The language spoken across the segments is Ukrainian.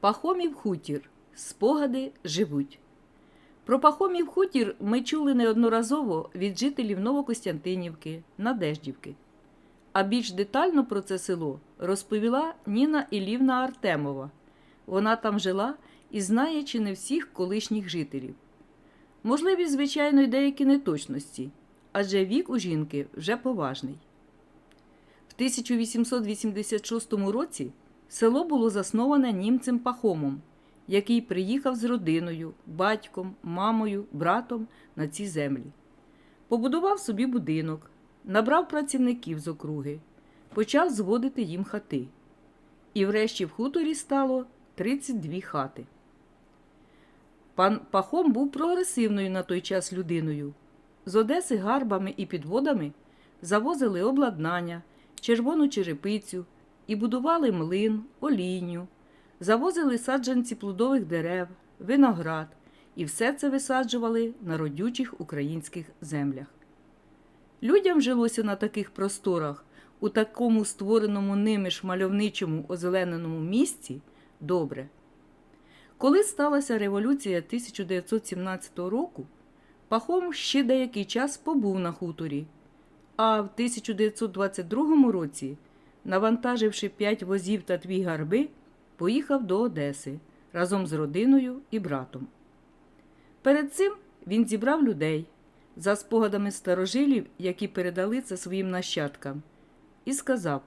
Пахомів хутір. Спогади живуть. Про Пахомів хутір ми чули неодноразово від жителів Новокостянтинівки, Надеждівки. А більш детально про це село розповіла Ніна Ілівна Артемова. Вона там жила і знає чи не всіх колишніх жителів. Можливі, звичайно, й деякі неточності, адже вік у жінки вже поважний. В 1886 році село було засноване німцем Пахомом, який приїхав з родиною, батьком, мамою, братом на ці землі. Побудував собі будинок, набрав працівників з округи, почав зводити їм хати. І врешті в хуторі стало 32 хати. Пан Пахом був прогресивною на той час людиною. З Одеси гарбами і підводами завозили обладнання, червону черепицю і будували млин, олійню, завозили саджанці плодових дерев, виноград, і все це висаджували на родючих українських землях. Людям жилося на таких просторах, у такому створеному ними ж мальовничому озелененому місці добре. Коли сталася революція 1917 року, Пахом ще деякий час побув на хуторі, а в 1922 році, навантаживши п'ять возів та дві гарби, поїхав до Одеси разом з родиною і братом. Перед цим він зібрав людей за спогадами старожилів, які передали це своїм нащадкам, і сказав: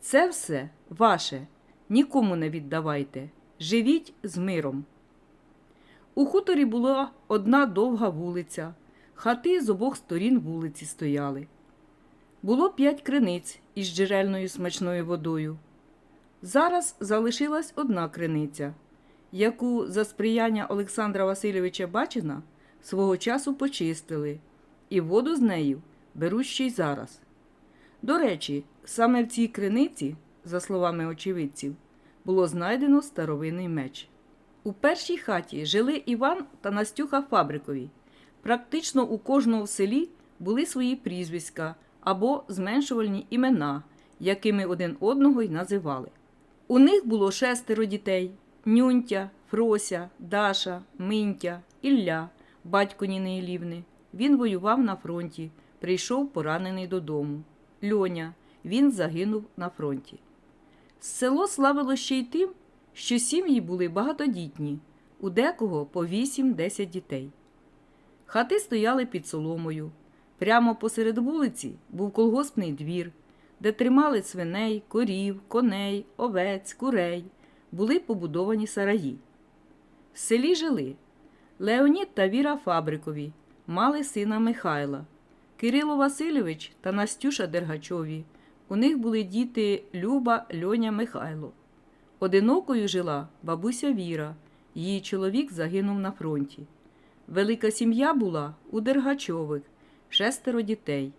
Це все ваше, нікому не віддавайте, живіть з миром. У хуторі була одна довга вулиця, хати з обох сторін вулиці стояли. Було п'ять криниць із джерельною смачною водою. Зараз залишилась одна криниця, яку за сприяння Олександра Васильовича Бачина свого часу почистили, і воду з нею беруть ще й зараз. До речі, саме в цій криниці, за словами очевидців, було знайдено старовинний меч. У першій хаті жили Іван та Настюха Фабрикові. Практично у кожного в селі були свої прізвиська або зменшувальні імена, якими один одного й називали. У них було шестеро дітей: Нюнтя, Фрося, Даша, Минтя, Ілля, батько Ніни Ілівни. Він воював на фронті, прийшов поранений додому. Льоня, він загинув на фронті. Село славило ще й тим, що сім'ї були багатодітні, у декого по 8-10 дітей. Хати стояли під соломою. Прямо посеред вулиці був колгоспний двір, де тримали свиней, корів, коней, овець, курей, були побудовані сараї. В селі жили Леонід та Віра Фабрикові, мали сина Михайла, Кирило Васильович та Настюша Дергачові. У них були діти Люба, Льоня, Михайло. Одинокою жила бабуся Віра, її чоловік загинув на фронті. Велика сім'я була у Дергачових, шестеро дітей.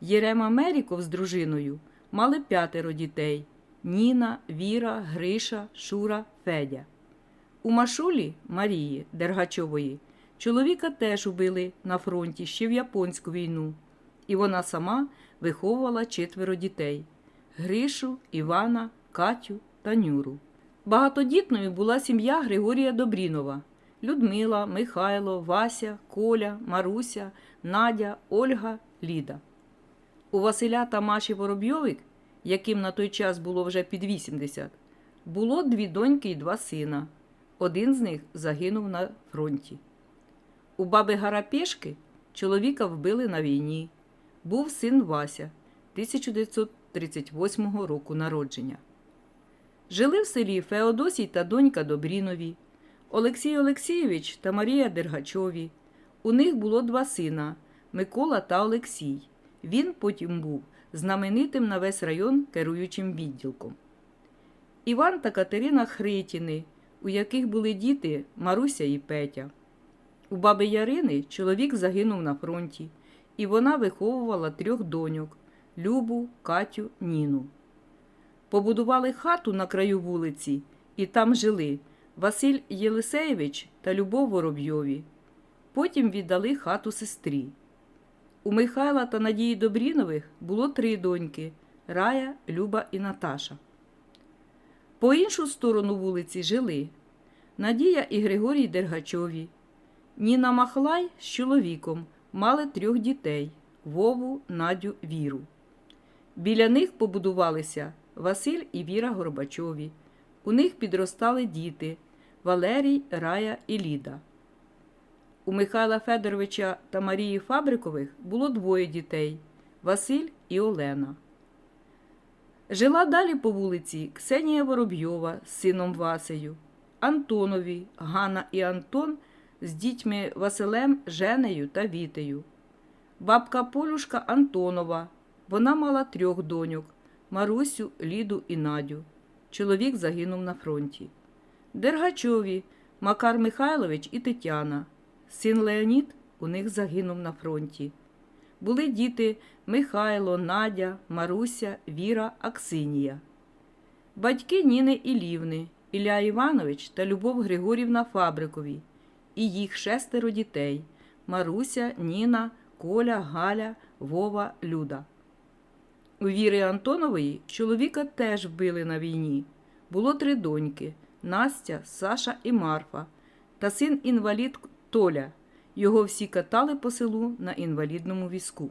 Єрема Меріков з дружиною мали п'ятеро дітей Ніна, Віра, Гриша, Шура, Федя. У Машулі Марії Дергачової чоловіка теж убили на фронті ще в Японську війну, і вона сама виховувала четверо дітей Гришу, Івана, Катю та Нюру. Багатодітною була сім'я Григорія Добрінова, Людмила, Михайло, Вася, Коля, Маруся, Надя, Ольга, Ліда. У Василя та Маші Воробйовик, яким на той час було вже під 80, було дві доньки і два сина. Один з них загинув на фронті. У баби Гарапешки чоловіка вбили на війні. Був син Вася 1938 року народження. Жили в селі Феодосій та донька Добрінові, Олексій Олексійович та Марія Дергачові. У них було два сина Микола та Олексій. Він потім був знаменитим на весь район керуючим відділком. Іван та Катерина Хритіни, у яких були діти Маруся і Петя. У баби Ярини чоловік загинув на фронті, і вона виховувала трьох доньок Любу, Катю, Ніну. Побудували хату на краю вулиці, і там жили Василь Єлисеєвич та Любов Воробйові. Потім віддали хату сестрі. У Михайла та Надії Добрінових було три доньки Рая, Люба і Наташа. По іншу сторону вулиці жили Надія і Григорій Дергачові. Ніна Махлай з чоловіком мали трьох дітей Вову, Надю, Віру. Біля них побудувалися Василь і Віра Горбачові. У них підростали діти Валерій, Рая і Ліда. У Михайла Федоровича та Марії Фабрикових було двоє дітей Василь і Олена. Жила далі по вулиці Ксенія Воробйова з сином Васею, Антонові, Ганна і Антон з дітьми Василем, Женею та Вітею. Бабка Полюшка Антонова. Вона мала трьох доньок Марусю, Ліду і Надю. Чоловік загинув на фронті. Дергачові Макар Михайлович і Тетяна. Син Леонід у них загинув на фронті. Були діти Михайло, Надя, Маруся, Віра, Аксинія. Батьки Ніни Ілівни, Ілля Іванович та Любов Григорівна Фабрикові, і їх шестеро дітей Маруся, Ніна, Коля, Галя, Вова, Люда. У Віри Антонової чоловіка теж вбили на війні. Було три доньки Настя, Саша і Марфа, та син інвалід Толя. Його всі катали по селу на інвалідному візку.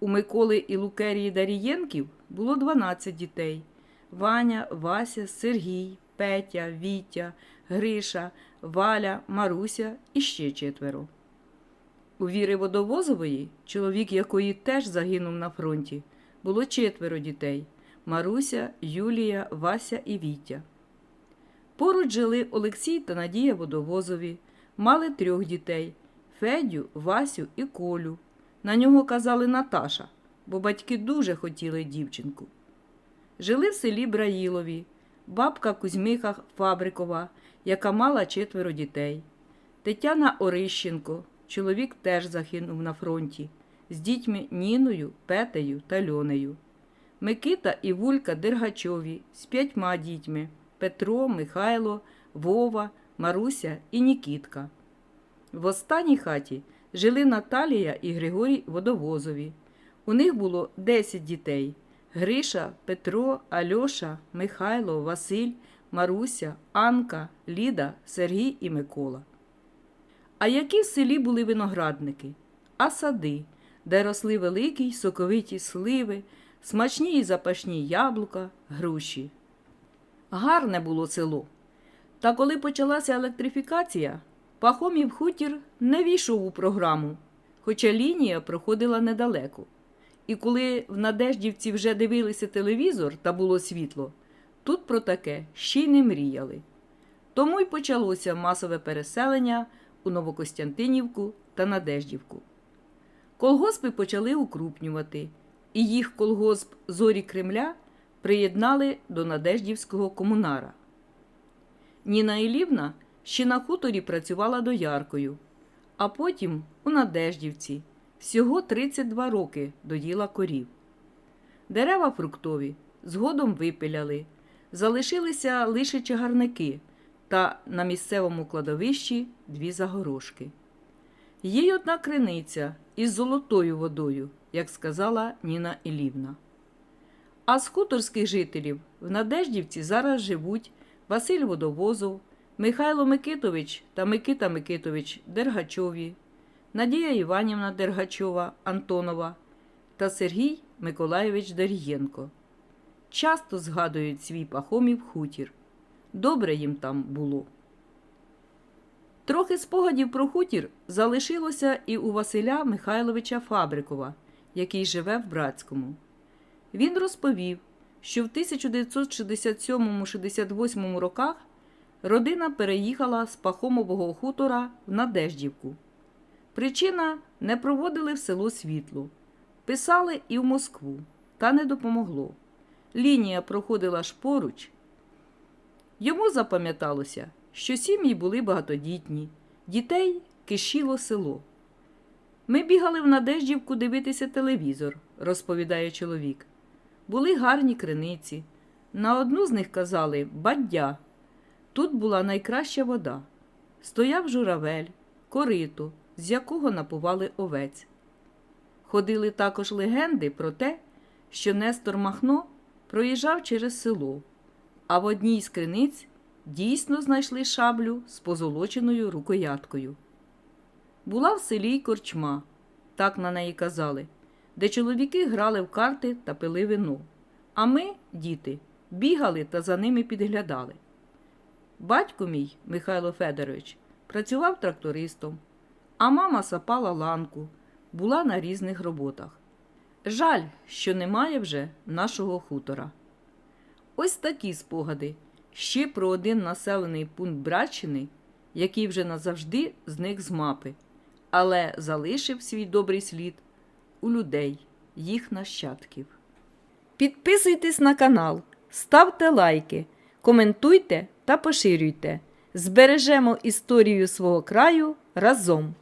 У Миколи і Лукерії Дарієнків було 12 дітей: Ваня, Вася, Сергій, Петя, Вітя, Гриша, Валя, Маруся і ще четверо. У Віри Водовозової, чоловік якої теж загинув на фронті, було четверо дітей Маруся, Юлія, Вася і Вітя. Поруч жили Олексій та Надія Водовозові, мали трьох дітей Федю, Васю і Колю. На нього казали Наташа, бо батьки дуже хотіли дівчинку. Жили в селі Браїлові, бабка Кузьмиха Фабрикова, яка мала четверо дітей. Тетяна Орищенко, чоловік теж загинув на фронті, з дітьми Ніною, Петею та Льонею. Микита і Вулька Дергачові з п'ятьма дітьми Петро, Михайло, Вова, Маруся і Нікітка. В останній хаті жили Наталія і Григорій Водовозові. У них було 10 дітей Гриша, Петро, Альоша, Михайло, Василь, Маруся, Анка, Ліда, Сергій і Микола. А які в селі були виноградники, а сади, де росли великі й соковиті сливи, смачні й запашні яблука, груші. Гарне було село. Та коли почалася електрифікація, Пахомів хутір не війшов у програму, хоча лінія проходила недалеко. І коли в Надеждівці вже дивилися телевізор та було світло, тут про таке ще й не мріяли. Тому й почалося масове переселення у Новокостянтинівку та Надеждівку. Колгоспи почали укрупнювати, і їх колгосп Зорі Кремля приєднали до Надеждівського комунара. Ніна Ілівна ще на хуторі працювала дояркою, а потім у Надеждівці всього 32 роки доїла корів. Дерева фруктові згодом випиляли, залишилися лише чагарники та на місцевому кладовищі дві загорожки. Є й одна криниця із золотою водою, як сказала Ніна Ілівна. А з хуторських жителів в Надеждівці зараз живуть Василь Водовозов, Михайло Микитович та Микита Микитович Дергачові, Надія Іванівна Дергачова Антонова та Сергій Миколайович Дар'єнко. Часто згадують свій пахомів хутір. Добре їм там було. Трохи спогадів про хутір залишилося і у Василя Михайловича Фабрикова, який живе в Братському. Він розповів, що в 1967-68 роках родина переїхала з Пахомового хутора в Надеждівку. Причина не проводили в село світло. Писали і в Москву, та не допомогло. Лінія проходила ж поруч. Йому запам'яталося, що сім'ї були багатодітні, дітей кишіло село. Ми бігали в Надеждівку дивитися телевізор, розповідає чоловік. Були гарні криниці. На одну з них казали баддя. Тут була найкраща вода. Стояв журавель, корито, з якого напували овець. Ходили також легенди про те, що Нестор Махно проїжджав через село, а в одній з криниць дійсно знайшли шаблю з позолоченою рукояткою. Була в селі й корчма, так на неї казали, де чоловіки грали в карти та пили вино, а ми, діти, бігали та за ними підглядали. Батько мій, Михайло Федорович, працював трактористом, а мама сапала ланку, була на різних роботах. Жаль, що немає вже нашого хутора. Ось такі спогади ще про один населений пункт Братчини, який вже назавжди зник з мапи, але залишив свій добрий слід у людей, їх нащадків. Підписуйтесь на канал, ставте лайки, коментуйте та поширюйте. Збережемо історію свого краю разом.